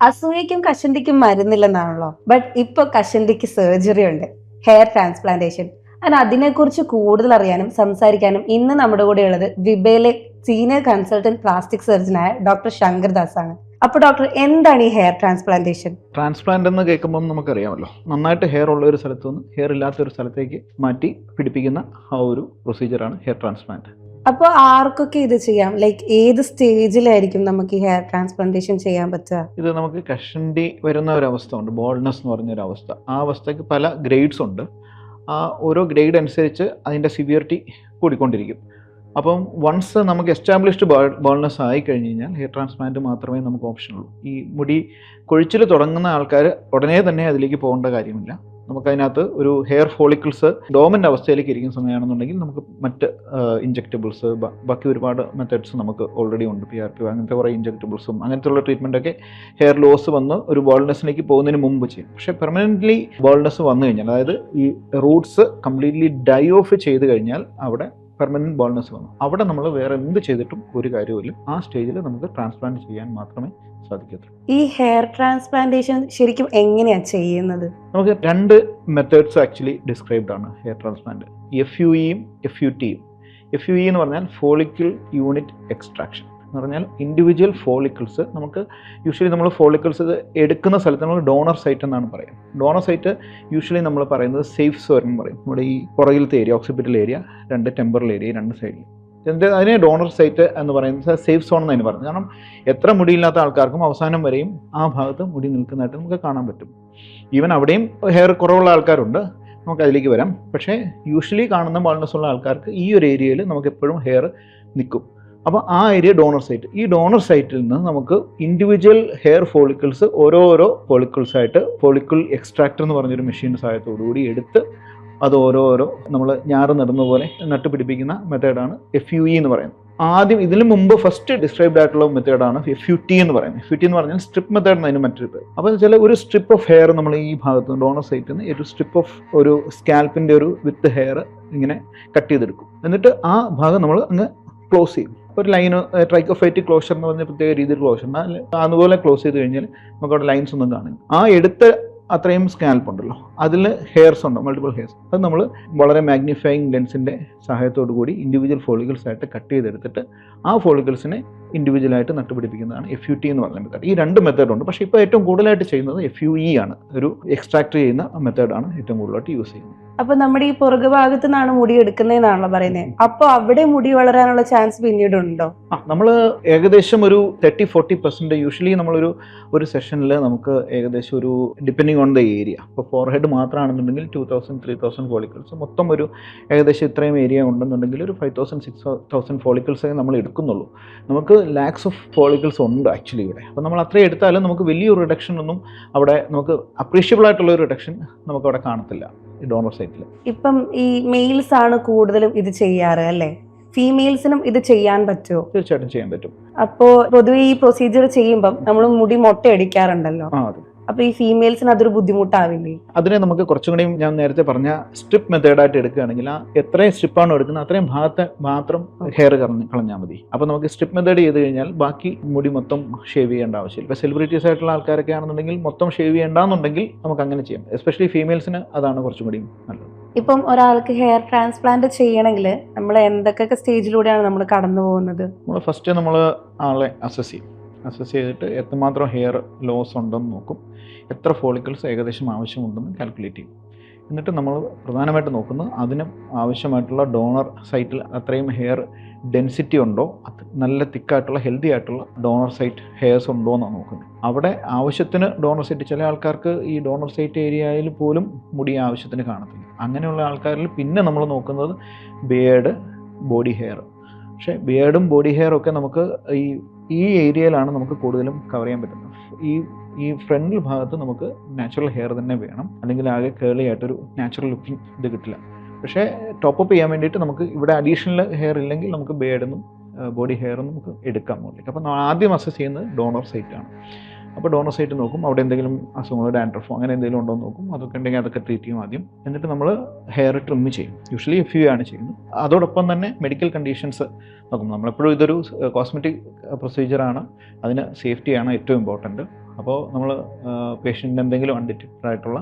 അസൂയക്കും കഷണ്ടിക്കും മരുന്നില്ലെന്നാണല്ലോ. ബട്ട് ഇപ്പൊ കഷണ്ടിക്ക് സർജറി ഉണ്ട്. ഹെയർ ട്രാൻസ്പ്ലാന്റേഷൻ and അതിനെക്കുറിച്ച് കൂടുതൽ അറിയാനും സംസാരിക്കാനും ഇന്ന് നമ്മുടെ കൂടെ ഉള്ളത് വിബയിലെ സീനിയർ കൺസൾട്ടന്റ് പ്ലാസ്റ്റിക് സർജനായ ഡോക്ടർ ശങ്കർ ദാസ് ആണ് അപ്പൊ ഡോക്ടർ എന്താണ് ഈ ഹെയർ ട്രാൻസ്പ്ലാന്റേഷൻ ട്രാൻസ്പ്ലാന്റ് എന്ന് കേൾക്കുമ്പോൾ നമുക്കറിയാമല്ലോ. നന്നായിട്ട് ഹെയർ ഉള്ള ഒരു സ്ഥലത്ത് നിന്ന് ഹെയർ ഇല്ലാത്ത ഒരു സ്ഥലത്തേക്ക് മാറ്റി പിടിപ്പിക്കുന്ന ആ ഒരു പ്രൊസീജിയറാണ് ഹെയർ ട്രാൻസ്പ്ലാന്റ് അപ്പൊ ആർക്കൊക്കെ ഇത് ചെയ്യാം? ലൈക്ക് ഏത് സ്റ്റേജിലായിരിക്കും നമുക്ക് ഈ ഹെയർ ട്രാൻസ്പ്ലാന്റേഷൻ ചെയ്യാൻ പറ്റുക? ഇത് നമുക്ക് കഷണ്ടി വരുന്ന ഒരു അവസ്ഥ ഉണ്ട്. ബോൾഡ്നെസ് എന്ന് പറഞ്ഞൊരു അവസ്ഥ. ആ അവസ്ഥയ്ക്ക് പല ഗ്രേഡ്സ് ഉണ്ട്. ആ ഓരോ ഗ്രേഡ് അനുസരിച്ച് അതിന്റെ സിവിയറിറ്റി കൂടിക്കൊണ്ടിരിക്കും. അപ്പം വൺസ് നമുക്ക് എസ്റ്റാബ്ലിഷ്ഡ് ബോൾനെസ് ആയി കഴിഞ്ഞ് കഴിഞ്ഞാൽ ഹെയർ ട്രാൻസ്പ്ലാന്റ് മാത്രമേ നമുക്ക് ഓപ്ഷനുള്ളൂ ഈ മുടി കൊഴിച്ചിൽ തുടങ്ങുന്ന ആൾക്കാർ ഉടനെ തന്നെ അതിലേക്ക് പോകേണ്ട കാര്യമില്ല. നമുക്കതിനകത്ത് ഒരു ഹെയർ ഫോളിക്കിൾസ് ഡോമന്റ് അവസ്ഥയിലേക്ക് ഇരിക്കുന്ന സമയമാണെന്നുണ്ടെങ്കിൽ നമുക്ക് മറ്റ് ഇഞ്ചക്റ്റബിൾസ് ബാക്കി ഒരുപാട് മെത്തേഡ്സ് നമുക്ക് ഓൾറെഡി ഉണ്ട്. പി ആർ പി അങ്ങനത്തെ കുറേ ഇഞ്ചക്റ്റബിൾസും അങ്ങനത്തെയുള്ള ട്രീറ്റ്മെന്റൊക്കെ ഹെയർ ലോസ് വന്ന് ഒരു ബോൾനെസ്സിലേക്ക് പോകുന്നതിന് മുമ്പ് ചെയ്യും. പക്ഷേ പെർമനന്റ്ലി ബോൾനെസ് വന്നു കഴിഞ്ഞാൽ അതായത് ഈ റൂട്ട്സ് കംപ്ലീറ്റ്ലി ഡൈ ഓഫ് ചെയ്ത് കഴിഞ്ഞാൽ അവിടെ പെർമനന്റ് ബോൾനെസ് വന്നു. അവിടെ നമ്മൾ വേറെ എന്ത് ചെയ്തിട്ടും ഒരു കാര്യമില്ല ആ സ്റ്റേജിൽ നമുക്ക് ട്രാൻസ്പ്ലാന്റ് ചെയ്യാൻ മാത്രമേ സാധിക്കത്തുള്ളൂ. ഈ ഹെയർ ട്രാൻസ്പ്ലാന്റേഷൻ ശരിക്കും എങ്ങനെയാണ് ചെയ്യുന്നത്? നമുക്ക് രണ്ട് മെത്തേഡ്സ് ആക്ച്വലി ഡിസ്ക്രൈബ്ഡ് ആണ് ഹെയർ ട്രാൻസ്പ്ലാന്റ് എഫ് യു ഇയും എഫ് യു. ടിയും എഫ് യു ഇ എന്ന് പറഞ്ഞാൽ ഫോളിക്കിൾ യൂണിറ്റ് എക്സ്ട്രാക്ഷൻ എന്ന് പറഞ്ഞാൽ ഇൻഡിവിജ്വൽ ഫോളിക്കിൾസ് നമുക്ക് യൂഷ്വലി നമ്മൾ ഫോളിക്കിൾസ് എടുക്കുന്ന സ്ഥലത്ത് നമ്മൾ ഡോണർ സൈറ്റ് എന്നാണ് പറയുക. ഡോണർ സൈറ്റ് യൂഷ്വലി നമ്മൾ പറയുന്നത് സേഫ് സോൺ എന്ന് പറയും. നമ്മുടെ ഈ പുറകിലത്തെ ഏരിയ ഓക്സിപിറ്റൽ ഏരിയ രണ്ട് ടെമ്പറൽ ഏരിയ രണ്ട് സൈഡിൽ എന്ത് അതിനെ ഡോണർ സൈറ്റ് എന്ന് പറയുന്നത് സേഫ് സോൺ എന്ന് പറഞ്ഞു കാരണം എത്ര മുടിയില്ലാത്ത ആൾക്കാർക്കും അവസാനം വരെയും ആ ഭാഗത്ത് മുടി നിൽക്കുന്നതായിട്ട് നമുക്ക് കാണാൻ പറ്റും. ഈവൻ അവിടെയും ഹെയർ കുറവുള്ള ആൾക്കാരുണ്ട്. നമുക്ക് അതിലേക്ക് വരാം. പക്ഷേ യൂഷ്വലി കാണുന്ന ബോൾനെസ് ഉള്ള ആൾക്കാർക്ക് ഈ ഒരു ഏരിയയിൽ നമുക്ക് എപ്പോഴും ഹെയർ നിൽക്കും. അപ്പോൾ ആ ഏരിയ ഡോണർ സൈറ്റ് ഈ ഡോണർ സൈറ്റിൽ നിന്ന് നമുക്ക് ഇൻഡിവിജ്വൽ ഹെയർ ഫോളിക്കിൾസ് ഓരോരോ ഫോളിക്കിൾസ് ആയിട്ട് ഫോളിക്കിൾ എക്സ്ട്രാക്ടർ എന്ന് പറഞ്ഞൊരു മെഷീന്റെ സഹായത്തോടു കൂടി എടുത്ത് അത് ഓരോരോ നമ്മൾ ഞാറ് നടുന്ന പോലെ നട്ടുപിടിപ്പിക്കുന്ന മെത്തേഡാണ് എഫ് യു ഇ എന്ന് പറയുന്നത്. ആദ്യം ഇതിന് മുമ്പ് ഫസ്റ്റ് ഡിസ്ക്രൈബ്ഡ് ആയിട്ടുള്ള മെത്തേഡാണ് എഫ് യു ടി എന്ന് പറയുന്നത്. എഫ് യു ടി എന്ന് പറഞ്ഞാൽ സ്ട്രിപ്പ് മെത്തേഡ് എന്നതിന് മറ്റൊരു പേര്. അപ്പോൾ ചില ഒരു സ്ട്രിപ്പ് ഓഫ് ഹെയർ നമ്മൾ ഈ ഭാഗത്ത് ഡോണർ സൈറ്റിൽ നിന്ന് ഒരു സ്ട്രിപ്പ് ഓഫ് ഒരു സ്കാൽപ്പിന്റെ ഒരു വിത്ത് ഹെയർ ഇങ്ങനെ കട്ട് ചെയ്തെടുക്കും. എന്നിട്ട് ആ ഭാഗം നമ്മൾ അങ്ങ് ക്ലോസ് ചെയ്യും. ഒരു ലൈന് ട്രൈക്കോഫൈറ്റ് ക്ലോഷർ എന്ന് പറഞ്ഞ പ്രത്യേക രീതിയിൽ ക്ലോഷർ അതുപോലെ ക്ലോസ് ചെയ്ത് കഴിഞ്ഞാൽ നമുക്ക് അവിടെ ലൈൻസ് ഒന്നും കാണില്ല ആ എടുത്ത അത്രയും സ്കാൽപ്പ് ഉണ്ടല്ലോ. അതിൽ ഹെയർസ് ഉണ്ട് മൾട്ടിപ്പിൾ ഹെയർസ് അത് നമ്മൾ വളരെ മാഗ്നിഫൈയിങ് ലെൻസിന്റെ സഹായത്തോടു കൂടി ഇൻഡിവിജ്വൽ ഫോളിക്കിൾസ് ആയിട്ട് കട്ട് ചെയ്തെടുത്തിട്ട് ആ ഫോളിക്കിൾസിനെ ഇൻഡിവിജ്വലായിട്ട് നട്ടുപിടിപ്പിക്കുന്നതാണ് എഫ് യു ടി എന്ന് പറയുന്ന മെത്തേഡ് ഈ രണ്ട് മെത്തേഡ് ഉണ്ട്. പക്ഷേ ഇപ്പോൾ ഏറ്റവും കൂടുതലായിട്ട് ചെയ്യുന്നത് എഫ് യു ഇ ആണ്. ഒരു എക്സ്ട്രാക്ട് ചെയ്യുന്ന മെത്തേഡാണ് ഏറ്റവും കൂടുതലായിട്ട് യൂസ് ചെയ്യുന്നത്. അപ്പൊ നമ്മുടെ ഈ പുറകു ഭാഗത്ത് നിന്നാണ് മുടി എടുക്കുന്നതെന്നാണല്ലോ പറയുന്നത് അപ്പൊ അവിടെ മുടി വളരാനുള്ള ചാൻസ് പിന്നീട് ഉണ്ടോ നമ്മൾ ഏകദേശം ഒരു തേർട്ടി ഫോർട്ടി പെർസെന്റ് യൂഷ്വലി നമ്മളൊരു ഒരു സെഷനിൽ നമുക്ക് ഏകദേശം ഒരു ഡിപ്പെൻഡിങ് ഓൺ ദ ഏരിയ ഇപ്പോൾ forehead മാത്രമാണെന്നുണ്ടെങ്കിൽ two thousand three thousand follicles മൊത്തം ഒരു ഏകദേശം ഇത്രയും ഏരിയ ഉണ്ടെന്നുണ്ടെങ്കിൽ ഒരു five thousand six thousand follicles നമ്മൾ എടുക്കുന്നുള്ളൂ. നമുക്ക് ലാക്സ് ഓഫ് ഫോളിക്കിൾസ് ഉണ്ട് ആക്ച്വലി ഇവിടെ. അപ്പോൾ നമ്മൾ അത്രയും എടുത്താലും നമുക്ക് വലിയൊരു റിഡക്ഷൻ ഒന്നും അവിടെ നമുക്ക് അപ്രീഷ്യബിൾ ആയിട്ടുള്ള ഒരു റിഡക്ഷൻ നമുക്ക് അവിടെ കാണത്തില്ല. ഡോണർ സൈറ്റിൽ ഇപ്പം ഈ മെയിൽസ് ആണ് കൂടുതലും ഇത് ചെയ്യാറ് അല്ലേ? ഫീമെയിൽസിനും ഇത് ചെയ്യാൻ പറ്റുമോ തീർച്ചയായിട്ടും ചെയ്യാൻ പറ്റും. അപ്പോ പൊതുവെ ഈ പ്രൊസീജിയർ ചെയ്യുമ്പോൾ നമ്മൾ മുടി മൊട്ട അടിക്കാറുണ്ടല്ലോ ആ അതെ. അപ്പൊ ഈ ഫീമെയിൽസിന് അതൊരു ബുദ്ധിമുട്ടാവില്ലേ? അതിനെ നമുക്ക് കുറച്ചും കൂടി ഞാൻ നേരത്തെ പറഞ്ഞ സ്ട്രിപ്പ് മെത്തേഡായിട്ട് എടുക്കുകയാണെങ്കിൽ ആ എത്രയും സ്ട്രിപ്പാണ് എടുക്കുന്നത് അത്രയും ഭാഗത്തെ മാത്രം ഹെയർ കളഞ്ഞ് കളഞ്ഞാൽ മതി. അപ്പോൾ നമുക്ക് സ്ട്രിപ്പ് മെത്തേഡ് ചെയ്ത് കഴിഞ്ഞാൽ ബാക്കി മുടി മൊത്തം ഷേവ് ചെയ്യേണ്ട ആവശ്യമില്ല. ഇപ്പോൾ സെലിബ്രിറ്റീസ് ആയിട്ടുള്ള ആൾക്കാരൊക്കെ ആണെന്നുണ്ടെങ്കിൽ മൊത്തം ഷേവ് ചെയ്യേണ്ടെന്നുണ്ടെങ്കിൽ നമുക്ക് അങ്ങനെ ചെയ്യാം. എസ്പെഷ്യലി ഫീമെയിൽസിന് അതാണ് കുറച്ചും കൂടി നല്ലത്. ഇപ്പം ഒരാൾക്ക് ഹെയർ ട്രാൻസ്പ്ലാന്റ് ചെയ്യണമെങ്കിൽ നമ്മൾ എന്തൊക്കെ സ്റ്റേജിലൂടെയാണ് നമ്മൾ കടന്നു പോകുന്നത്? നമ്മൾ ഫസ്റ്റ് നമ്മൾ ആളെ അസസ് ചെയ്യും. അസസ് ചെയ്തിട്ട് എത്രമാത്രം ഹെയർ ലോസ് ഉണ്ടെന്ന് നോക്കും. എത്ര ഫോളിക്കിൾസ് ഏകദേശം ആവശ്യമുണ്ടെന്ന് കാൽക്കുലേറ്റ് ചെയ്യും. എന്നിട്ട് നമ്മൾ പ്രധാനമായിട്ട് നോക്കുന്നത് അതിന് ആവശ്യമായിട്ടുള്ള ഡോണർ സൈറ്റിൽ അത്രയും ഹെയർ ഡെൻസിറ്റി ഉണ്ടോ? നല്ല തിക്കായിട്ടുള്ള ഹെൽത്തി ആയിട്ടുള്ള ഡോണർ സൈറ്റ് ഹെയർസ് ഉണ്ടോ എന്നാണ് നോക്കുന്നത്. അവിടെ ആവശ്യത്തിന് ഡോണർ സൈറ്റ് ചില ആൾക്കാർക്ക് ഈ ഡോണർ സൈറ്റ് ഏരിയയിൽ പോലും മുടി ആവശ്യത്തിന് കാണത്തില്ല. അങ്ങനെയുള്ള ആൾക്കാരിൽ പിന്നെ നമ്മൾ നോക്കുന്നത് ബിയേഡ് ബോഡി ഹെയർ പക്ഷേ ബിയേഡും ബോഡി ഹെയറും ഒക്കെ നമുക്ക് ഈ ഈ ഏരിയയിലാണ് നമുക്ക് കൂടുതലും കവർ ചെയ്യാൻ പറ്റുന്നത്. ഈ ഈ ഫ്രണ്ടിൽ ഭാഗത്ത് നമുക്ക് നാച്ചുറൽ ഹെയർ തന്നെ വേണം. അല്ലെങ്കിൽ ആകെ കേളി ആയിട്ടൊരു നാച്ചുറൽ ലുക്കിംഗ് ഇത് കിട്ടില്ല. പക്ഷേ ടോപ്പ് അപ്പ് ചെയ്യാൻ വേണ്ടിയിട്ട് നമുക്ക് ഇവിടെ അഡീഷണൽ ഹെയർ ഇല്ലെങ്കിൽ നമുക്ക് ബേഡെന്നും ബോഡി ഹെയറും നമുക്ക് എടുക്കാൻ മുകളിലേക്ക്. അപ്പോൾ ആദ്യം അസസ് ചെയ്യുന്നത് ഡോണർ സൈറ്റാണ് അപ്പോൾ ഡോണർ സൈറ്റ് നോക്കും. അവിടെ എന്തെങ്കിലും അസുഖങ്ങൾ ഡാൻഡ്രഫോ അങ്ങനെ എന്തെങ്കിലും ഉണ്ടോ എന്ന് നോക്കും. അതൊക്കെ ഉണ്ടെങ്കിൽ അതൊക്കെ ട്രീറ്റ് ചെയ്യും ആദ്യം. എന്നിട്ട് നമ്മൾ ഹെയർ ട്രിം ചെയ്യും. യൂഷ്വലി എഫ് യു ആണ് ചെയ്യുന്നത്. അതോടൊപ്പം തന്നെ മെഡിക്കൽ കണ്ടീഷൻസ് നോക്കും. നമ്മളെപ്പോഴും ഇതൊരു കോസ്മെറ്റിക് പ്രൊസീജിയറാണ് അതിന് സേഫ്റ്റിയാണ് ഏറ്റവും ഇമ്പോർട്ടന്റ് അപ്പോൾ നമ്മൾ പേഷ്യന്റിന് എന്തെങ്കിലും അൺഡിറ്റക്റ്റഡ് ആയിട്ടുള്ള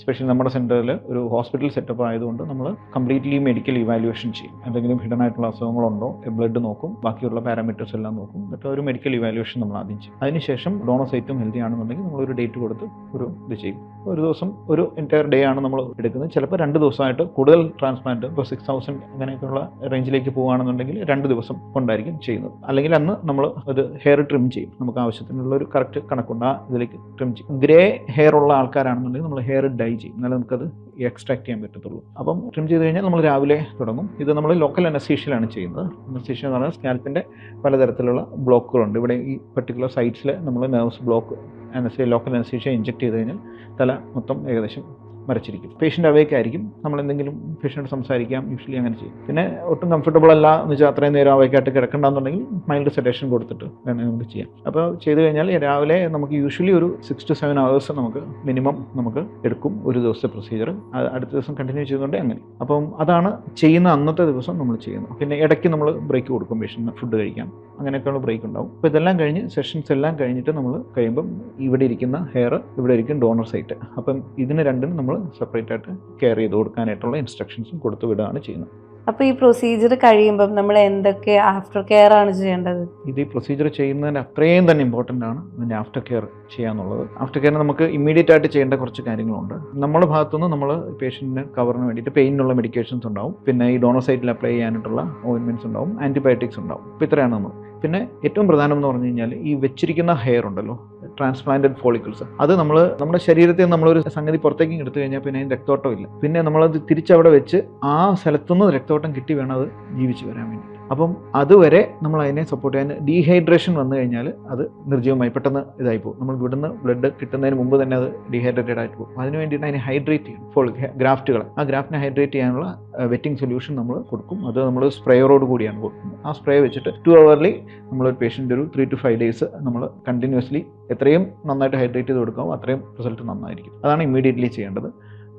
സ്പെഷ്യലി നമ്മുടെ സെന്ററിൽ ഒരു ഹോസ്പിറ്റൽ സെറ്റപ്പ് ആയതുകൊണ്ട് നമ്മൾ കംപ്ലീറ്റ്ലി മെഡിക്കൽ ഇവാലുവേഷൻ ചെയ്യും. എന്തെങ്കിലും ഹിഡൻ ആയിട്ടുള്ള അസുഖങ്ങളുണ്ടോ ബ്ലഡ് നോക്കും ബാക്കിയുള്ള പാരാമീറ്റേഴ്സ് എല്ലാം നോക്കും എന്നിട്ട് ഒരു മെഡിക്കൽ ഇവാലുവേഷൻ നമ്മൾ ആദ്യം ചെയ്യും. അതിനുശേഷം ഡോണോസൈറ്റും ഹെൽത്തി ആണെന്നുണ്ടെങ്കിൽ നമ്മൾ ഒരു ഡേറ്റ് കൊടുത്ത് ഒരു ഇത് ചെയ്യും. ഒരു ദിവസം ഒരു എന്റയർ ഡേ ആണ് നമ്മൾ എടുക്കുന്നത്. ചിലപ്പോൾ രണ്ട് ദിവസമായിട്ട് കൂടുതൽ ട്രാൻസ്പ്ലാന്റ് ഇപ്പോൾ സിക്സ് തൗസൻഡ് അങ്ങനെയൊക്കെയുള്ള റേഞ്ചിലേക്ക് പോകുകയാണെന്നുണ്ടെങ്കിൽ രണ്ട് ദിവസം കൊണ്ടായിരിക്കും ചെയ്യുന്നത്. അല്ലെങ്കിൽ അന്ന് നമ്മൾ അത് ഹെയർ ട്രിം ചെയ്യും. നമുക്ക് ആവശ്യത്തിനുള്ള ഒരു കറക്റ്റ് കണക്കുണ്ട്. ആ ഇതിലേക്ക് ട്രിം ചെയ്യും. ഗ്രേ ഹെയർ ഉള്ള ആൾക്കാരാണെന്നുണ്ടെങ്കിൽ നമ്മൾ ഹെയർ ഡൈ ചെയ്യും. എന്നാലേ നമുക്കത് എക്സ്ട്രാക്ട് ചെയ്യാൻ പറ്റത്തുള്ളൂ. അപ്പം ട്രിം ചെയ്ത് കഴിഞ്ഞാൽ നമ്മൾ രാവിലെ തുടങ്ങും. ഇത് നമ്മൾ ലോക്കൽ അനസ്തീഷ്യയിലാണ് ചെയ്യുന്നത്. അനസ്തീഷ്യ എന്ന് പറഞ്ഞാൽ സ്കാൽപ്പിന്റെ പലതരത്തിലുള്ള ബ്ലോക്കുകളുണ്ട്. ഇവിടെ ഈ പർട്ടിക്കുലർ സൈറ്റ്സിൽ നമ്മൾ നെർവ്സ് ബ്ലോക്ക് അനസ്തീ ലോക്കൽ അനസ്തീഷ്യ ഇഞ്ചെക്ട് ചെയ്ത് കഴിഞ്ഞാൽ തല മൊത്തം ഏകദേശം മരച്ചിരിക്കും. പേഷ്യന്റ് അവേക്ക് ആയിരിക്കും. നമ്മൾ എന്തെങ്കിലും പേഷ്യന്റ് സംസാരിക്കാം യൂഷ്വലി അങ്ങനെ ചെയ്യും. പിന്നെ ഒട്ടും കംഫർട്ടബിൾ അല്ല എന്ന് വെച്ചാൽ അത്രയും നേരം അവേക്കായിട്ട് കിടക്കണ്ടെന്നുണ്ടെങ്കിൽ മൈൽഡ് സെഡേഷൻ കൊടുത്തിട്ട് വേണമെങ്കിൽ നമുക്ക് ചെയ്യാം. അപ്പോൾ ചെയ്ത് കഴിഞ്ഞാൽ രാവിലെ നമുക്ക് യൂഷ്വലി ഒരു സിക്സ് ടു സെവൻ അവേഴ്സ് നമുക്ക് മിനിമം നമുക്ക് എടുക്കും ഒരു ദിവസത്തെ പ്രൊസീജിയർ അടുത്ത ദിവസം കണ്ടിന്യൂ ചെയ്തുകൊണ്ട് അങ്ങനെ. അപ്പം അതാണ് ചെയ്യുന്ന അന്നത്തെ ദിവസം നമ്മൾ ചെയ്യുന്നത്. പിന്നെ ഇടയ്ക്ക് നമ്മൾ ബ്രേക്ക് കൊടുക്കും പേഷ്യന്റ് ഫുഡ് കഴിക്കാം അങ്ങനെയൊക്കെയുള്ള ബ്രേക്ക് ഉണ്ടാവും. അപ്പോൾ ഇതെല്ലാം കഴിഞ്ഞ് സെഷൻസ് എല്ലാം കഴിഞ്ഞിട്ട് നമ്മൾ കഴിയുമ്പം ഇവിടെ ഇരിക്കുന്ന ഹെയർ ഇവിടെ ഇരിക്കും ഡോണർ സൈറ്റ് അപ്പം ഇതിന് രണ്ടിനും നമ്മൾ സെപ്പറേറ്റ് ആയിട്ട് കെയർ ചെയ്ത് കൊടുക്കാനായിട്ടുള്ള ഇൻസ്ട്രക്ഷൻസും കൊടുത്തു വിടുകയാണ് ചെയ്യുന്നത്. അപ്പോൾ ഈ പ്രൊസീജിയർ കഴിയുമ്പം നമ്മൾ എന്തൊക്കെ ആഫ്റ്റർ കെയർ ആണ് ചെയ്യേണ്ടത്? ഇത് ഈ പ്രൊസീജിയർ ചെയ്യുന്നതിന് അത്രയും തന്നെ ഇമ്പോർട്ടന്റ് ആണ്. ഇതിന്റെ ആഫ്റ്റർ കെയർ ചെയ്യാന്നുള്ളത്. ആഫ്റ്റർ കെയർ നമുക്ക് ഇമ്മീഡിയറ്റ് ആയിട്ട് ചെയ്യേണ്ട കുറച്ച് കാര്യങ്ങളുണ്ട്. നമ്മുടെ ഭാഗത്തുനിന്ന് നമ്മൾ പേഷ്യന്റിന് കവറിന് വേണ്ടിയിട്ട് പെയിനുള്ള മെഡിക്കേഷൻസ് ഉണ്ടാവും. പിന്നെ ഈ ഡോണോസൈറ്റിൽ അപ്ലൈ ചെയ്യാനായിട്ടുള്ള ഓയിൻമെന്റ്സ് ഉണ്ടാവും. ആന്റിബയോട്ടിക്സ് ഉണ്ടാവും. ഇപ്പോൾ ഇത്രയാണ് നമ്മൾ പിന്നെ ഏറ്റവും പ്രധാനം എന്ന് പറഞ്ഞു കഴിഞ്ഞാൽ ഈ വെച്ചിരിക്കുന്ന ഹെയർ ഉണ്ടല്ലോ ട്രാൻസ്പ്ലാന്റഡ് ഫോളിക്കിൾസ് അത് നമ്മൾ നമ്മുടെ ശരീരത്തിൽ നമ്മളൊരു സംഗതി പുറത്തേക്ക് എടുത്തു കഴിഞ്ഞാൽ പിന്നെ അതിന് രക്തോട്ടം ഇല്ല. പിന്നെ നമ്മളത് തിരിച്ചവിടെ വെച്ച് ആ സ്ഥലത്തുനിന്ന് രക്തോട്ടം കിട്ടി വേണം അത് ജീവിച്ചു വരാൻ വേണ്ടി അപ്പം അതുവരെ നമ്മൾ അതിനെ സപ്പോർട്ട് ചെയ്യാൻ ഡീഹൈഡ്രേഷൻ വന്നു കഴിഞ്ഞാൽ അത് നിർജീവമായി പെട്ടെന്ന് ഇതായി പോകും. നമ്മൾ ഇവിടുന്ന് ബ്ലഡ് കിട്ടുന്നതിന് മുമ്പ് തന്നെ അത് ഡീഹൈഡ്രേറ്റഡ് ആയിട്ട് പോകും. അതിന് വേണ്ടിയിട്ട് അതിനെ ഹൈഡ്രേറ്റ് ചെയ്യും ഫോൾ ഗ്രാഫ്റ്റുകൾ ആ ഗ്രാഫ്റ്റിനെ ഹൈഡ്രേറ്റ് ചെയ്യാനുള്ള വെറ്റിംഗ് സൊല്യൂഷൻ നമ്മൾ കൊടുക്കും. അത് നമ്മൾ സ്പ്രേയറോട് കൂടിയാണ് കൊടുക്കുന്നത്. ആ സ്പ്രേ വെച്ചിട്ട് ടു അവർലി നമ്മളൊരു പേഷ്യന്റ് ഒരു ത്രീ ടു ഫൈവ് ഡേയ്സ് നമ്മൾ കണ്ടിന്യൂസ്ലി എത്രയും നന്നായിട്ട് ഹൈഡ്രേറ്റ് ചെയ്ത് കൊടുക്കാമോ അത്രയും റിസൾട്ട് നന്നായിരിക്കും. അതാണ് ഇമ്മീഡിയറ്റ്ലി ചെയ്യേണ്ടത്.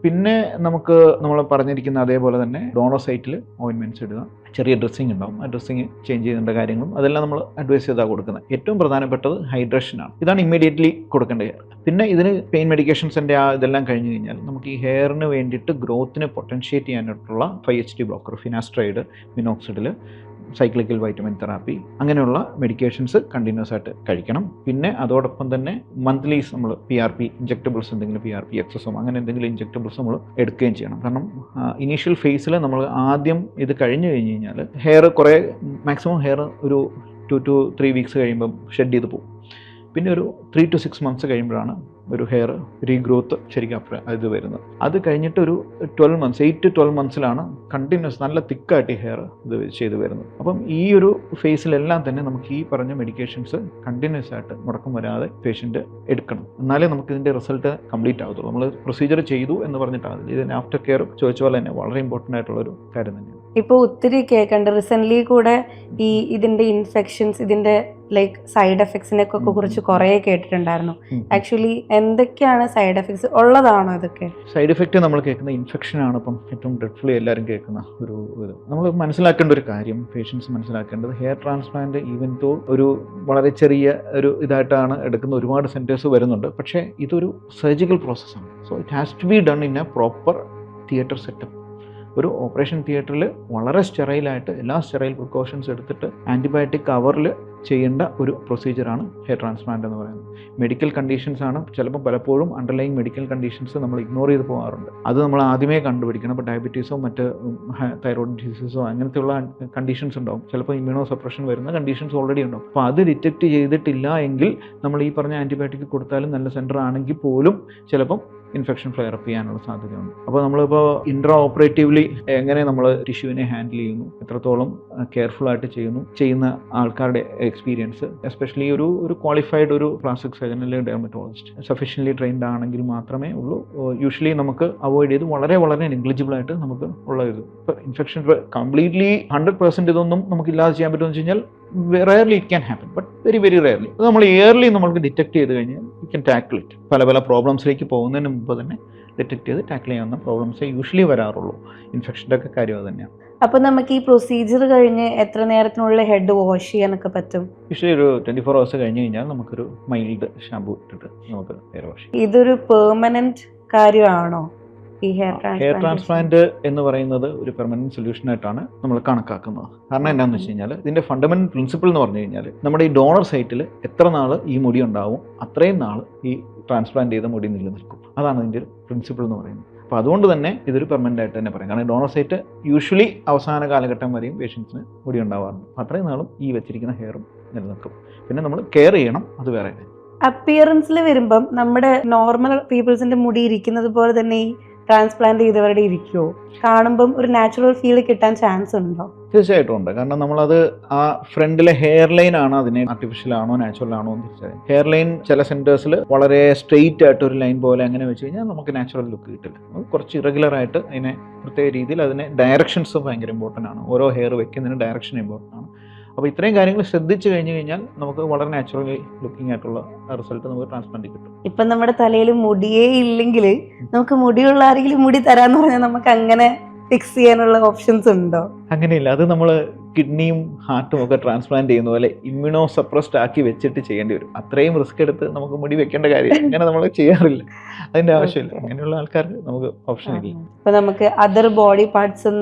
പിന്നെ നമുക്ക് നമ്മൾ പറഞ്ഞിരിക്കുന്ന അതേപോലെ തന്നെ ഡോണോ സൈറ്റിൽ ഓയിൻമെന്റ്സ് ഇടുക. ചെറിയ ഡ്രസ്സിങ് ഉണ്ടാവും. ആ ഡ്രസ്സിങ് ചേഞ്ച് ചെയ്യേണ്ട കാര്യങ്ങളും അതെല്ലാം നമ്മൾ അഡ്വൈസ് ചെയ്താൽ കൊടുക്കുന്നത് ഏറ്റവും പ്രധാനപ്പെട്ടത് ഹൈഡ്രേഷനാണ് ഇതാണ് ഇമ്മീഡിയറ്റ്ലി കൊടുക്കേണ്ട കെയർ പിന്നെ ഇതിന് പെയിൻ മെഡിക്കേഷൻസിന്റെ ആ ഇതെല്ലാം കഴിഞ്ഞ് കഴിഞ്ഞാൽ നമുക്ക് ഈ ഹെയറിന് വേണ്ടിയിട്ട് ഗ്രോത്തിനെ പൊട്ടൻഷ്യേറ്റ് ചെയ്യാനായിട്ടുള്ള five H D blocker finasteride minoxidil cyclical vitamin therapy അങ്ങനെയുള്ള മെഡിക്കേഷൻസ് കണ്ടിന്യൂസ് ആയിട്ട് കഴിക്കണം. പിന്നെ അതോടൊപ്പം തന്നെ മന്ത്ലീസ് നമ്മൾ പി ആർ പി ഇഞ്ചക്റ്റബിൾസ് എന്തെങ്കിലും പി ആർ പി എക്സസോ അങ്ങനെ എന്തെങ്കിലും ഇഞ്ചക്റ്റബിൾസ് നമ്മൾ എടുക്കുകയും ചെയ്യണം. കാരണം ഇനീഷ്യൽ ഫേസിൽ നമ്മൾ ആദ്യം ഇത് കഴിഞ്ഞ് കഴിഞ്ഞ് കഴിഞ്ഞാൽ ഹെയർ കുറേ മാക്സിമം ഹെയർ ഒരു ടു ടു ത്രീ വീക്സ് കഴിയുമ്പം ഷെഡ് ചെയ്ത് പോകും പിന്നെ ഒരു ത്രീ ടു സിക്സ് മന്ത്സ് കഴിയുമ്പോഴാണ് ഒരു ഹെയർ റീഗ്രോത്ത് ശരിക്കും ഇത് വരുന്നത്. അത് കഴിഞ്ഞിട്ട് ഒരു twelve months eight to twelve മന്ത്സിലാണ് continuous നല്ല തിക്കായിട്ട് ഈ ഹെയർ ഇത് ചെയ്ത് വരുന്നത്. അപ്പം ഈ ഒരു ഫേസിലെല്ലാം തന്നെ നമുക്ക് ഈ പറഞ്ഞ മെഡിക്കേഷൻസ് കണ്ടിന്യൂസ് ആയിട്ട് മുടക്കം വരാതെ പേഷ്യന്റ് എടുക്കണം. എന്നാലേ നമുക്ക് ഇതിന്റെ റിസൾട്ട് കംപ്ലീറ്റ് ആകത്തുള്ളൂ നമ്മൾ പ്രൊസീജിയർ ചെയ്തു എന്ന് പറഞ്ഞിട്ടാണ്. ഇതിന് ആഫ്റ്റർ കെയർ ചോദിച്ച പോലെ തന്നെ വളരെ ഇമ്പോർട്ടന്റ് ആയിട്ടുള്ള ഒരു കാര്യം തന്നെയാണ്. ഇപ്പോൾ ഒത്തിരി കേൾക്കേണ്ട റീസെന്റ്ലി കൂടെ ഈ ഇതിന്റെ ഇൻഫെക്ഷൻസ് ഇതിന്റെ ലൈക്ക് സൈഡ് എഫക്ട്സിനെ ഒക്കെ കുറിച്ച് കുറേ കേട്ടിട്ടുണ്ടായിരുന്നു. ആക്ച്വലി എന്തൊക്കെയാണ് സൈഡ് എഫക്ട്സ് ഉള്ളതാണോ ഇതൊക്കെ? സൈഡ് എഫക്റ്റ് നമ്മൾ കേൾക്കുന്ന ഇൻഫെക്ഷൻ ആണ് ഇപ്പം ഏറ്റവും ഡ്രെഡ്ഫുള്ളി എല്ലാവരും കേൾക്കുന്ന ഒരു ഇത്. നമ്മൾ മനസ്സിലാക്കേണ്ട ഒരു കാര്യം പേഷ്യൻസ് മനസ്സിലാക്കേണ്ടത് ഹെയർ ട്രാൻസ്പ്ലാന്റ് ഈവൻ തോ ഒരു വളരെ ചെറിയ ഒരു ഇതായിട്ടാണ് എടുക്കുന്ന ഒരുപാട് സെന്റേഴ്സ് വരുന്നുണ്ട്. പക്ഷേ ഇതൊരു സർജിക്കൽ പ്രോസസ്സാണ് so it has to be done in a proper theatre setup ഒരു ഓപ്പറേഷൻ തിയേറ്ററിൽ വളരെ സ്റ്റെറൈലായിട്ട് എല്ലാ സ്റ്റെറൈൽ പ്രിക്കോഷൻസ് എടുത്തിട്ട് ആന്റിബയോട്ടിക് കവറിൽ ചെയ്യേണ്ട ഒരു പ്രൊസീജിയറാണ് ഹെയർ ട്രാൻസ്പ്ലാന്റ് എന്ന് പറയുന്നത്. മെഡിക്കൽ കണ്ടീഷൻസ് ആണ് ചിലപ്പോൾ പലപ്പോഴും അണ്ടർലൈൻ മെഡിക്കൽ കണ്ടീഷൻസ് നമ്മൾ ഇഗ്നോർ ചെയ്ത് പോകാറുണ്ട്. അത് നമ്മൾ ആദ്യമേ കണ്ടുപിടിക്കണം. ഇപ്പോൾ ഡയബറ്റീസോ മറ്റ് തൈറോയിഡ് ഡിസീസോ അങ്ങനത്തെയുള്ള കണ്ടീഷൻസ് ഉണ്ടാവും. ചിലപ്പോൾ ഇമ്മ്യൂണോ സപ്രഷൻ വരുന്ന കണ്ടീഷൻസ് ഓൾറെഡി ഉണ്ടാവും. അപ്പോൾ അത് ഡിറ്റക്ട് ചെയ്തിട്ടില്ല എങ്കിൽ നമ്മൾ ഈ പറഞ്ഞ ആന്റിബയോട്ടിക് കൊടുത്താലും നല്ല സെന്റർ ആണെങ്കിൽ പോലും ചിലപ്പം ഇൻഫെക്ഷൻ ഫ്ലെയർ അപ്പ് ചെയ്യാനുള്ള സാധ്യതയുണ്ട്. അപ്പോൾ നമ്മളിപ്പോൾ ഇൻട്രാ ഓപ്പറേറ്റീവ്ലി എങ്ങനെ നമ്മൾ ടിഷ്യൂവിനെ ഹാൻഡിൽ ചെയ്യുന്നു എത്രത്തോളം കെയർഫുൾ ആയിട്ട് ചെയ്യുന്നു ചെയ്യുന്ന ആൾക്കാരുടെ എക്സ്പീരിയൻസ് എസ്പെഷ്യലി ഒരു ഒരു ക്വാളിഫൈഡ് ഒരു പ്ലാസ്റ്റിക് സർജൻ അല്ലെങ്കിൽ ഡെർമറ്റോളജിസ്റ്റ് സഫീഷ്യൻലി ട്രെയിൻഡ് ആണെങ്കിൽ മാത്രമേ ഉള്ളൂ. യൂഷ്വലി നമുക്ക് അവോയ്ഡ് ചെയ്ത് വളരെ വളരെ നെഗ്ലിജിബിൾ ആയിട്ട് നമുക്ക് ഉള്ള ഇത് ഇപ്പോൾ ഇൻഫെക്ഷൻ കംപ്ലീറ്റ്ലി ഹൺഡ്രഡ് പെർസെന്റ് ഇതൊന്നും നമുക്ക് ഇല്ലാതെ ചെയ്യാൻ പറ്റുമെന്ന് വെച്ച് കഴിഞ്ഞാൽ rarely it can happen but very very rarely അത് നമ്മൾ ഇയർലി നമ്മൾക്ക് ഡിറ്റക്ട് ചെയ്ത് കഴിഞ്ഞാൽ യു ക്യാൻ ടാക്കിൾ ഇറ്റ് പല പല പ്രോബ്ലംസിലേക്ക് പോകുന്നതിന് മുമ്പ് തന്നെ ഡിറ്റക്ട് ചെയ്ത് ടാക്കിൾ ചെയ്യാവുന്ന പ്രോബ്ലംസ് യൂഷ്വലി വരാറുള്ളൂ. ഇൻഫെക്ഷന്റെ ഒക്കെ കാര്യം അത് തന്നെയാണ്. അപ്പോൾ നമുക്ക് ഈ പ്രൊസീജിയർ കഴിഞ്ഞ് എത്ര നേരത്തിനുള്ളിൽ ഹെഡ് വാഷ് ചെയ്യാനൊക്കെ പറ്റും? യൂഷ്വലി ഒരു ട്വന്റി ഫോർ അവേഴ്സ് കഴിഞ്ഞ് കഴിഞ്ഞാൽ നമുക്കൊരു മൈൽഡ് ഷാമ്പു ഇട്ടിട്ട് നമുക്ക് ഹെയർ വാഷ് ഇതൊരു പെർമനന്റ് കാര്യമാണോ? ഈ ഹെയർ ട്രാൻസ്പ്ലാന്റ് എന്ന് പറയുന്നത് ഒരു പെർമനന്റ് സൊല്യൂഷൻ ആയിട്ടാണ് നമ്മൾ കണക്കാക്കുന്നത്. കാരണം എന്താണെന്ന് വെച്ച് കഴിഞ്ഞാൽ ഇതിന്റെ ഫണ്ടമെന്റൽ പ്രിൻസിപ്പിൾ എന്ന് പറഞ്ഞു കഴിഞ്ഞാൽ നമ്മുടെ ഈ ഡോണർ സൈറ്റിൽ എത്ര നാൾ ഈ മുടി ഉണ്ടാവും അത്രയും നാൾ ഈ ട്രാൻസ്പ്ലാന്റ് ചെയ്ത മുടി നിലനിൽക്കും. അതാണ് ഇതിന്റെ പ്രിൻസിപ്പിൾ എന്ന് പറയുന്നത്. അപ്പോൾ അതുകൊണ്ട് തന്നെ ഇതൊരു പെർമനന്റ് ആയിട്ട് തന്നെ പറയാം. കാരണം ഡോണർ സൈറ്റ് യൂഷ്വലി അവസാന കാലഘട്ടം വരെയും പേഷ്യൻസിന് മുടി ഉണ്ടാവാറുണ്ട്. അത്രയും നാളും ഈ വെച്ചിരിക്കുന്ന ഹെയറും നിലനിൽക്കും. പിന്നെ നമ്മൾ കെയർ ചെയ്യണം അത് വേറെ അപ്പിയറൻസിൽ വരുമ്പം നമ്മുടെ നോർമൽ പീപ്പിൾസിന്റെ മുടി ഇരിക്കുന്നത് പോലെ തന്നെ ഈ ട്രാൻസ്പ്ലാന്റ് ചെയ്തവരുടെ ഇരിക്കുമോ കാണുമ്പം ഒരു നാച്ചുറൽ ഫീൽ കിട്ടാൻ ചാൻസ് ഉണ്ടോ? തീർച്ചയായിട്ടും ഉണ്ട്. കാരണം നമ്മളത് ആ ഫ്രണ്ടിലെ ഹെയർ ലൈൻ ആണ് അതിനെ ആർട്ടിഫിഷ്യൽ ആണോ നാച്ചുറൽ ആണോ എന്ന് തിരിച്ചറിയാം ഹെയർ ലൈൻ ചില സെന്റേഴ്സിൽ വളരെ സ്ട്രെയിറ്റ് ആയിട്ട് ഒരു ലൈൻ പോലെ അങ്ങനെ വെച്ച് കഴിഞ്ഞാൽ നമുക്ക് നാച്ചുറൽ ലുക്ക് കിട്ടില്ല. കുറച്ച് ഇറഗുലർ ആയിട്ട് അതിനെ പ്രത്യേക രീതിയിൽ അതിനെ ഡയറക്ഷൻസ് ഭയങ്കര ഇമ്പോർട്ടന്റ് ആണ്. ഓരോ ഹെയർ വെക്കുന്നതിന് ഡയറക്ഷൻ ഇമ്പോർട്ടന്റ് ആണ്. അപ്പോൾ ഇത്രയും കാര്യങ്ങൾ ശ്രദ്ധിച്ചു കഴിഞ്ഞു കഴിഞ്ഞാൽ നമുക്ക് വളരെ നാച്ചുറലി ലുക്കിംഗ് ആയിട്ടുള്ള റിസൾട്ട് നമുക്ക് ട്രാൻസ്പ്ലാന്റ് കിട്ടും. ഇപ്പൊ നമ്മുടെ തലയിൽ മുടിയേ ഇല്ലെങ്കിൽ നമുക്ക് മുടിയുള്ള ആരെങ്കിലും മുടി തരാന്ന് പറഞ്ഞാൽ നമുക്ക് അങ്ങനെ ഫിക്സ് ചെയ്യാനുള്ള ഓപ്ഷൻസ് ഉണ്ടോ? അങ്ങനെയില്ല. അത് നമ്മൾ കിഡ്നിയും ഹാർട്ടും ഒക്കെ ട്രാൻസ്പ്ലാന്റ് ചെയ്യുന്ന പോലെ ഇമ്മ്യൂണോ സപ്രസ്ഡ് ആക്കി വെച്ചിട്ട് ചെയ്യേണ്ടി വരും. അത്രയും റിസ്ക് എടുത്ത് നമുക്ക് മുടി വെക്കേണ്ട കാര്യം അങ്ങനെ നമ്മൾ ചെയ്യാറില്ല. അതിന്റെ ആവശ്യമില്ല. അങ്ങനെയുള്ള ആൾക്കാർക്ക് നമുക്ക് ഓപ്ഷൻ ഇല്ല. ഇപ്പൊ നമുക്ക് അതർ ബോഡി പാർട്സ്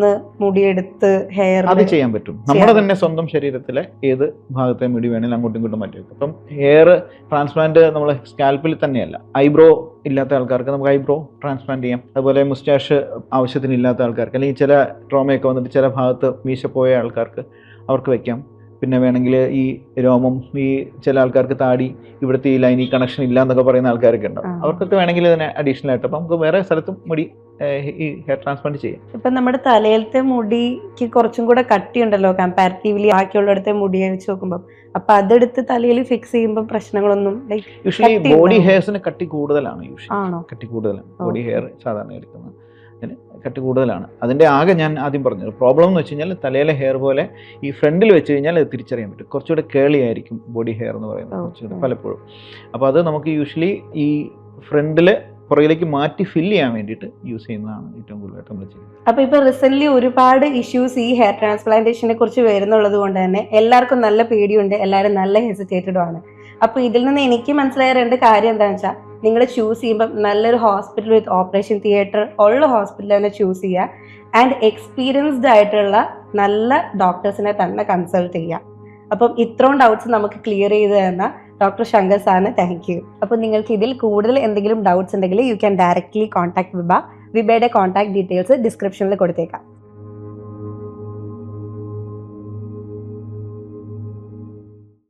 മുടിയെടുത്ത് ഹെയർ അത് ചെയ്യാൻ പറ്റും. നമ്മുടെ തന്നെ സ്വന്തം ശരീരത്തിലെ ഏത് ഭാഗത്തെ മുടി വേണമെങ്കിലും അങ്ങോട്ടും ഇങ്ങോട്ടും മാറ്റി വെക്കും. അപ്പം ഹെയർ ട്രാൻസ്പ്ലാന്റ് നമ്മൾ സ്കാൽപ്പിൽ തന്നെയല്ല ഐബ്രോ ഇല്ലാത്ത ആൾക്കാർക്ക് നമുക്ക് ഐബ്രോ ട്രാൻസ്പ്ലാന്റ് ചെയ്യാം. അതുപോലെ മുസ്റ്റാഷ് ആവശ്യത്തിന് ഇല്ലാത്ത ആൾക്കാർക്ക് അല്ലെങ്കിൽ ചില ട്രോമയൊക്കെ വന്നിട്ട് ചില ഭാഗത്ത് മീശ പോയ ആൾക്കാർക്ക് അവർക്ക് വെക്കാം. പിന്നെ വേണമെങ്കിൽ ഈ രോമം ഈ ചില ആൾക്കാർക്ക് താടി ഇവിടുത്തെ ഈ ലൈനി കണക്ഷൻ ഇല്ല എന്നൊക്കെ പറയുന്ന ആൾക്കാരൊക്കെ ഉണ്ടാവും അവർക്കൊക്കെ വേണമെങ്കിൽ ഇതിനെ അഡീഷണൽ ആയിട്ട് അപ്പം നമുക്ക് വേറെ സ്ഥലത്തും മുടി ഈ ഹെയർ ട്രാൻസ്പ്ലാന്റ് ചെയ്യാം. ഇപ്പൊ നമ്മുടെ തലയിലത്തെ മുടിക്ക് കുറച്ചും കൂടെ കട്ടിയുണ്ടല്ലോ കമ്പാരിറ്റീവ്ലി ബാക്കിയുള്ളിടത്തെ മുടി വെച്ച് നോക്കുമ്പോൾ അപ്പൊ അതെടുത്ത് തലയിൽ ഫിക്സ് ചെയ്യുമ്പോൾ പ്രശ്നങ്ങളൊന്നും യൂഷ്വലി ബോഡി. ഹെയർസിന് കട്ടി കൂടുതലാണ് യൂഷ്വലി. കട്ടി കൂടുതലാണ്. ബോഡി ഹെയർ സാധാരണ എടുക്കുന്നത്. അതിന് കട്ട് കൂടുതലാണ്. അതിന്റെ ആകെ ഞാൻ ആദ്യം പറഞ്ഞു പ്രോബ്ലം എന്ന് വെച്ച് കഴിഞ്ഞാൽ തലയിലെ ഹെയർ പോലെ ഈ ഫ്രണ്ടിൽ വെച്ച് കഴിഞ്ഞാൽ അത് തിരിച്ചറിയാൻ പറ്റും. കുറച്ചുകൂടെ കേളി ആയിരിക്കും ബോഡി ഹെയർ എന്ന് പറയുന്നത് കുറച്ചുകൂടെ പലപ്പോഴും. അപ്പോൾ അത് നമുക്ക് യൂഷ്വലി ഈ ഫ്രണ്ടിൽ പുറകിലേക്ക് മാറ്റി ഫില്ല് ചെയ്യാൻ വേണ്ടിയിട്ട് യൂസ് ചെയ്യുന്നതാണ് ഏറ്റവും കൂടുതലായിട്ട് നമ്മൾ ചെയ്യുന്നത്. അപ്പോൾ ഇപ്പോൾ റീസെന്റ് ഒരുപാട് ഇഷ്യൂസ് ഈ ഹെയർ ട്രാൻസ്പ്ലാന്റേഷനെ കുറിച്ച് വരുന്നുള്ളത് കൊണ്ട് തന്നെ എല്ലാവർക്കും നല്ല പേടിയുണ്ട് എല്ലാവരും നല്ല ഹെസിറ്റേറ്റഡും ആണ്. അപ്പോൾ ഇതിൽ നിന്ന് എനിക്ക് മനസ്സിലായ രണ്ട് കാര്യം എന്താണെന്ന് വെച്ചാൽ നിങ്ങൾ ചൂസ് ചെയ്യുമ്പോൾ നല്ലൊരു ഹോസ്പിറ്റൽ വിത്ത് ഓപ്പറേഷൻ തിയേറ്റർ ഉള്ള ഹോസ്പിറ്റൽ തന്നെ ചൂസ് ചെയ്യുക. ആൻഡ് എക്സ്പീരിയൻസ്ഡ് ആയിട്ടുള്ള നല്ല ഡോക്ടേഴ്സിനെ തന്നെ കൺസൾട്ട് ചെയ്യുക. അപ്പം ഇത്രയും ഡൗട്ട്സ് നമുക്ക് ക്ലിയർ ചെയ്ത് തന്ന ഡോക്ടർ ശങ്കർ സാറിന് താങ്ക് യു അപ്പം നിങ്ങൾക്ക് ഇതിൽ കൂടുതൽ എന്തെങ്കിലും ഡൗട്ട്സ് ഉണ്ടെങ്കിൽ you can directly contact Viba വിബയുടെ contact details ഡിസ്ക്രിപ്ഷനിൽ കൊടുത്തേക്കാം.